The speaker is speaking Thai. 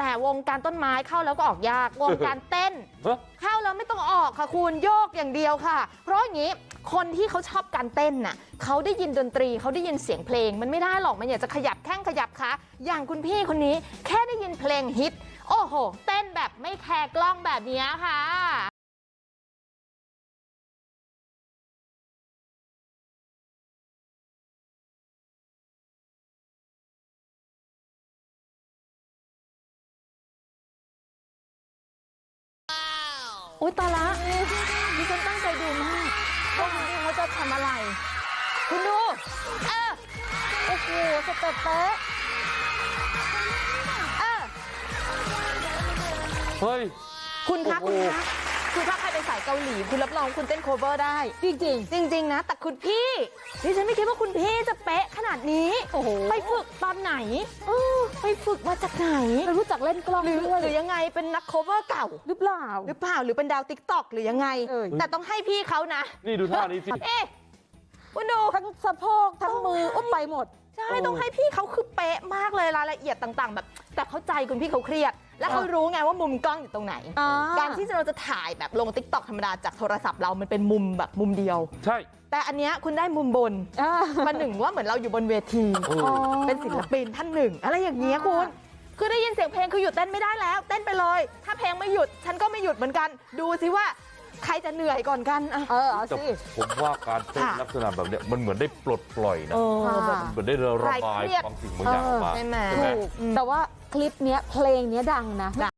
แต่วงการต้นไม้เข้าแล้วก็ออกยาก วงการเต้นฮะเข้าแล้วไม่ต้องออกค่ะคุณโยกอย่างเดียวค่ะ เพราะอย่างนี้คนที่เขาชอบการเต้นน่ะเขาได้ยินดนตรีเขาได้ยินเสียงเพลง มันไม่ได้หรอกมันอยากจะขยับแข้งขยับขาอย่างคุณพี่คนนี้แค่ได้ยินเพลงฮิต โอ้โห เต้นแบบไม่แคร์กล้องแบบนี้ค่ะ อุ้ยตายละดิฉันตั้งใจดูมากว่าคุณพี่เขาจะทำอะไร คุณดูเออโอ้โหสเต็ปเป๊ะเออเฮ้ย คุณคะโอ้คุณโหคะ คือถ้าใครไปสายเกาหลีคุณรับรองคุณเต้นโคเวอร์ได้จริงจริง ๆ นะ แต่คุณพี่ดิฉันไม่คิดว่าคุณพี่จะเป๊ะขนาดนี้ โอ้โห ไปฝึกตอนไหนเออไปฝึกมาจากไหนๆเรารู้จักเล่นกล้องหรือด้วยหรือยังไงเป็นนักโคเวอร์เก่าหรือเปล่า หรือเปล่าหรือเป็นดาวติ๊กต็อกหรือยังไง เอ่ยแต่ต้องให้พี่เขานะ นี่ดูท่านี้สิ เอ๊ะคุณดู ทั้งสะโพกทั้งมืออุ้มไปหมด ใช่โอ้ต้องให้พี่เขาคือเป๊ะมากเลยรายละเอียดต่าง ๆ แบบ แต่เข้าใจคุณพี่เขาเครียด แล้วเขารู้ไงว่ามุมกล้องอยู่ตรงไหนอ่าการที่เราจะถ่ายแบบลงติ๊กต็อกธรรมดาจากโทรศัพท์เรามันเป็นมุมแบบมุมเดียว ใช่ แต่อันเนี้ยคุณได้มุมบนอ่ามันหนึ่งว่าเหมือนเราอยู่บนเวทีโอ้อ๋อเป็นศิลปินท่านหนึ่ง อะไรอย่างเงี้ยอ่าคุณคือได้ยินเสียงเพลงคือหยุดเต้นไม่ได้แล้ว เต้นไปเลย ถ้าเพลงไม่หยุด ฉันก็ไม่หยุดเหมือนกัน ดูสิว่าใครจะเหนื่อยก่อนกันอะเออเอาแต่สิผมว่าการเต้นค่ะลักษณะแบบเนี้ยมันเหมือนได้ปลดปล่อยนะเออค่ะแบบมันเหมือนได้ระบายคลายเครียดบางสิ่งบางอย่างออกมาใช่ไหมใช่ไหมถูกแต่ว่า คลิปนี้เพลงนี้ดังนะ